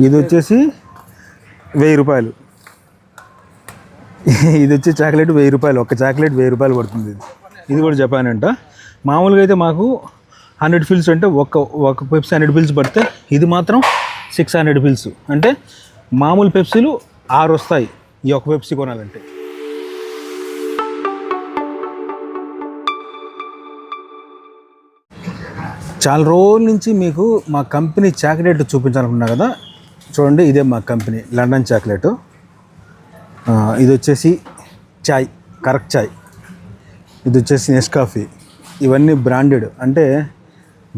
ఇది వచ్చేసి వెయ్యి రూపాయలు. ఇది వచ్చి చాక్లెట్ వెయ్యి రూపాయలు. ఒక చాక్లెట్ వెయ్యి రూపాయలు పడుతుంది ఇది. ఇది కూడా జపాన్ అంట. మామూలుగా అయితే మాకు హండ్రెడ్ ఫిల్స్ అంటే ఒక ఒక పెప్సీ హండ్రెడ్ ఫిల్స్ పడితే ఇది మాత్రం సిక్స్ హండ్రెడ్ ఫిల్స్. అంటే మామూలు పెప్సీలు ఆరు వస్తాయి ఈ ఒక పెప్సీ కొనాలంటే. చాలా రోజుల నుంచి మీకు మా కంపెనీ చాక్లెట్ చూపించాలనుకున్నా కదా. చూడండి ఇదే మా కంపెనీ లండన్ చాక్లెట్. ఇది వచ్చేసి చాయ్ కరెక్ట్ చాయ్. ఇది వచ్చేసి నెస్కాఫీ. ఇవన్నీ బ్రాండెడ్. అంటే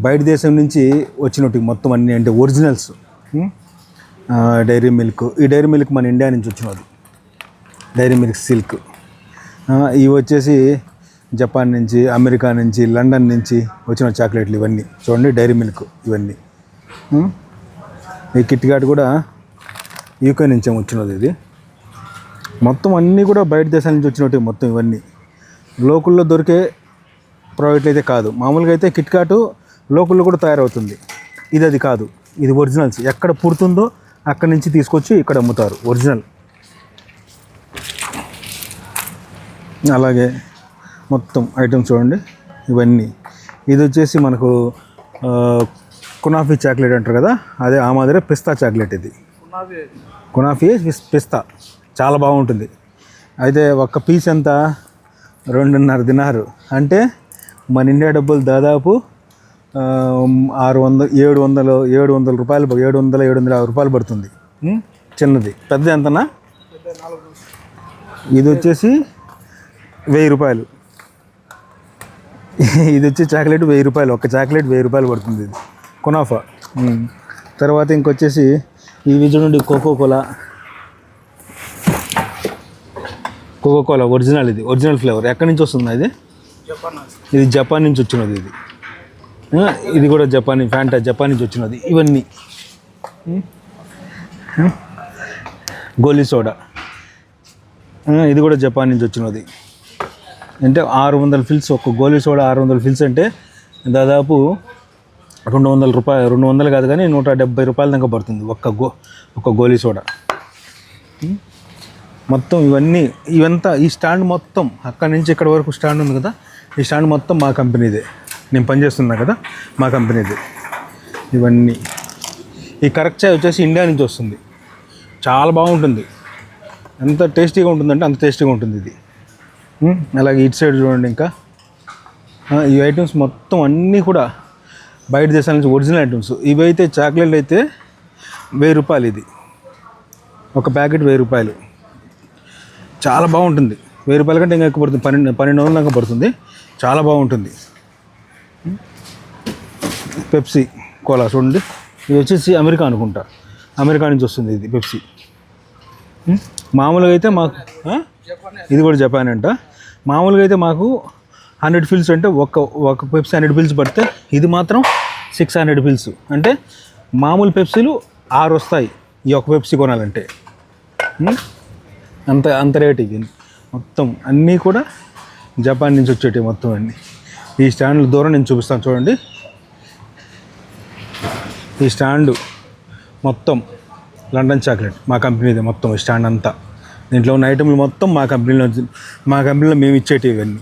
బయట దేశం నుంచి వచ్చినట్టు మొత్తం అన్నీ అంటే ఒరిజినల్స్. Dairy Milk. ఈ డైరీ మిల్క్ మన ఇండియా నుంచి వచ్చినది. Dairy Milk Silk. ఇవి వచ్చేసి జపాన్ నుంచి అమెరికా నుంచి లండన్ నుంచి వచ్చిన చాక్లెట్లు ఇవన్నీ. చూడండి డైరీ మిల్క్ ఇవన్నీ. ఈ కిట్ గార్డ్ కూడా యూకే నుంచి వచ్చినది ఇది. మొత్తం అన్నీ కూడా బయట దేశాల నుంచి వచ్చినట్టు మొత్తం ఇవన్నీ. లోకల్లో దొరికే ప్రోడక్ట్లు అయితే కాదు. మామూలుగా అయితే కిట్ కాటు లోకల్లో కూడా తయారవుతుంది. ఇది అది కాదు. ఇది ఒరిజినల్స్ ఎక్కడ పుడుతుందో అక్కడి నుంచి తీసుకొచ్చి ఇక్కడ అమ్ముతారు. ఒరిజినల్ అలాగే మొత్తం ఐటమ్స్ చూడండి. ఇవన్నీ. ఇది వచ్చేసి మనకు కునాఫీ చాక్లెట్ అంటారు కదా అదే ఆ మాదిరే పిస్తా చాక్లెట్ ఇది. కునాఫీ. పిస్- పిస్తా చాలా బాగుంటుంది. అయితే ఒక్క పీస్ ఎంత? రెండున్నర దినారు. అంటే మన ఇండియా డబ్బులు దాదాపు ఆరు వందలు ఏడు వందలు ఏడు వందల రూపాయలు ఏడు వందల ఏడు వందల యాభై రూపాయలు పడుతుంది? చిన్నది. పెద్దది ఎంతనా ఇది వచ్చేసి వెయ్యి రూపాయలు. ఇది వచ్చి చాక్లెట్ వెయ్యి రూపాయలు. ఒక చాక్లెట్ వెయ్యి రూపాయలు పడుతుంది ఇది. కునాఫా. తర్వాత ఇంకొచ్చేసి ఇవి చూడండి Coca Cola Coca Cola original ఇది. ఒరిజినల్ ఫ్లేవర్ ఎక్కడి నుంచి వస్తుంది ఇది? ఇది జపాన్ నుంచి వచ్చినది ఇది. ఇది కూడా జపాన్ ఫ్యాంటా జపాన్ నుంచి వచ్చినది. ఇవన్నీ. గోలీ సోడా. ఇది కూడా జపాన్ నుంచి వచ్చినది. అంటే ఆరు వందల ఫిల్స్ ఒక గోలీ సోడా ఆరు వందల ఫిల్స్ అంటే దాదాపు రెండు వందల రూపాయలు రెండు వందలు కాదు కానీ నూట డెబ్బై రూపాయల దాకా పడుతుంది ఒక్క గో ఒక్క గోలీ సోడా. మొత్తం ఇవన్నీ ఇవంతా ఈ స్టాండ్ మొత్తం అక్కడి నుంచి ఇక్కడ వరకు స్టాండ్ ఉంది కదా ఈ స్టాండ్ మొత్తం మా కంపెనీదే. నేను పనిచేస్తున్నా కదా మా కంపెనీదే. ఇవన్నీ. ఈ కరెక్ట్ చాయ్ వచ్చేసి ఇండియా నుంచి వస్తుంది. చాలా బాగుంటుంది. ఎంత టేస్టీగా ఉంటుందంటే అంత టేస్టీగా ఉంటుంది ఇది. అలాగే ఇటు సైడ్ చూడండి ఇంకా. ఈ ఐటమ్స్ మొత్తం అన్నీ కూడా బయట దేశాల నుంచి ఒరిజినల్ ఐటమ్స్ ఇవి అయితే చాక్లెట్లు అయితే వెయ్యి రూపాయలు ఇది. ఒక ప్యాకెట్ వెయ్యి రూపాయలు. చాలా బాగుంటుంది. వెయ్యి రూపాయల కంటే ఇంకా ఎక్కువ పడుతుంది. పన్నెండు పన్నెండు వందల దాకా పడుతుంది. చాలా బాగుంటుంది. పెప్సీ కోలా చూడండి. ఇది వచ్చేసి అమెరికా అనుకుంటా. అమెరికా నుంచి వస్తుంది ఇది పెప్సీ. మామూలుగా అయితే మాకు ఇది కూడా జపాన్ అంట. మామూలుగా అయితే మాకు హండ్రెడ్ ఫిల్స్ అంటే ఒక ఒక పెప్సీ హండ్రెడ్ ఫిల్స్ పడితే ఇది మాత్రం సిక్స్ హండ్రెడ్ ఫిల్స్. అంటే మామూలు పెప్సీలు ఆరు వస్తాయి ఈ ఒక పెప్సీ కొనాలంటే. అంత అంత రేట్ ఇది. మొత్తం అన్నీ కూడా జపాన్ నుంచి వచ్చేటి మొత్తం అన్నీ. ఈ స్టాండ్ల దూరం నేను చూపిస్తాను చూడండి. ఈ స్టాండు మొత్తం లండన్ చాక్లెట్ మా కంపెనీదే మొత్తం ఈ స్టాండ్ అంతా. దీంట్లో ఉన్న ఐటెంలు మొత్తం మా కంపెనీలో మా కంపెనీలో మేము ఇచ్చేటివి ఇవన్నీ.